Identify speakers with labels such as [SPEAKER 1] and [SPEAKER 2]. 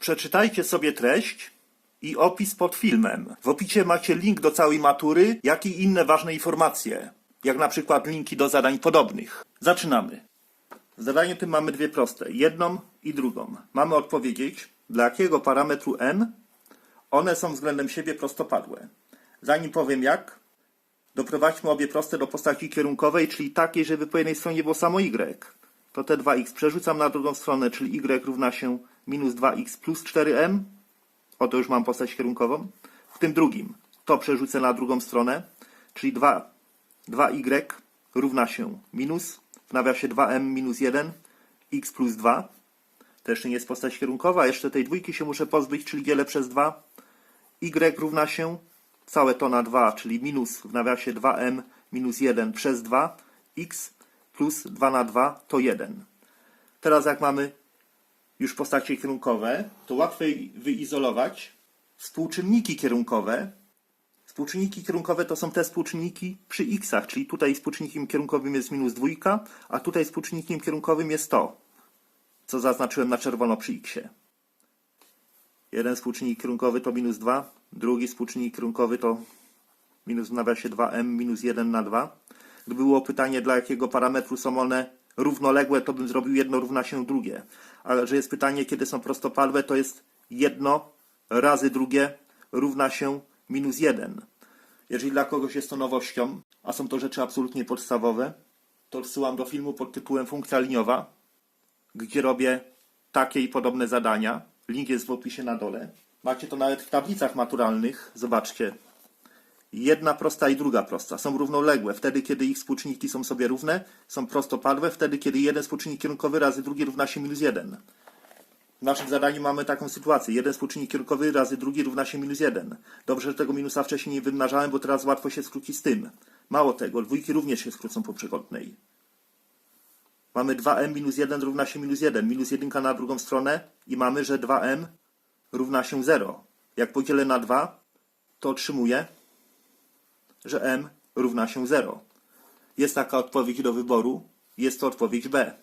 [SPEAKER 1] Przeczytajcie sobie treść i opis pod filmem. W opisie macie link do całej matury, jak i inne ważne informacje, jak na przykład linki do zadań podobnych. Zaczynamy. W zadaniu tym mamy dwie proste, jedną i drugą. Mamy odpowiedzieć, dla jakiego parametru n one są względem siebie prostopadłe. Zanim powiem jak, doprowadźmy obie proste do postaci kierunkowej, czyli takiej, żeby po jednej stronie było samo y. To te 2x przerzucam na drugą stronę, czyli y równa się minus 2x plus 4m. Oto już mam postać kierunkową. W tym drugim to przerzucę na drugą stronę, czyli 2, 2y równa się minus, w nawiasie 2m minus 1, x plus 2. To jeszcze nie jest postać kierunkowa, jeszcze tej dwójki się muszę pozbyć, czyli dzielę przez 2. y równa się całe to na 2, czyli minus w nawiasie 2m minus 1 przez 2, x plus 2 na 2 to 1. Teraz jak mamy już postacie kierunkowe, to łatwiej wyizolować współczynniki kierunkowe. Współczynniki kierunkowe to są te współczynniki przy x'ach, czyli tutaj współczynnikiem kierunkowym jest minus dwójka, a tutaj współczynnikiem kierunkowym jest to, co zaznaczyłem na czerwono przy xie. Jeden współczynnik kierunkowy to minus 2, drugi współczynnik kierunkowy to minus w nawiasie 2m minus 1 na 2. Gdyby było pytanie, dla jakiego parametru są one równoległe, to bym zrobił jedno równa się drugie. Ale że jest pytanie, kiedy są prostopadłe, to jest jedno razy drugie równa się minus 1. Jeżeli dla kogoś jest to nowością, a są to rzeczy absolutnie podstawowe, to odsyłam do filmu pod tytułem Funkcja liniowa, gdzie robię takie i podobne zadania. Link jest w opisie na dole. Macie to nawet w tablicach maturalnych. Zobaczcie. Jedna prosta i druga prosta są równoległe. Wtedy, kiedy ich współczynniki są sobie równe, są prostopadłe. Wtedy, kiedy jeden współczynnik kierunkowy razy drugi równa się minus 1. W naszym zadaniu mamy taką sytuację. Jeden współczynnik kierunkowy razy drugi równa się minus 1. Dobrze, że tego minusa wcześniej nie wymnażałem, bo teraz łatwo się skróci z tym. Mało tego, dwójki również się skrócą po przekątnej. Mamy 2m minus 1 równa się minus 1. Minus 1 na drugą stronę i mamy, że 2m równa się 0. Jak podzielę na 2, to otrzymuję, że m równa się 0. Jest taka odpowiedź do wyboru. Jest to odpowiedź B.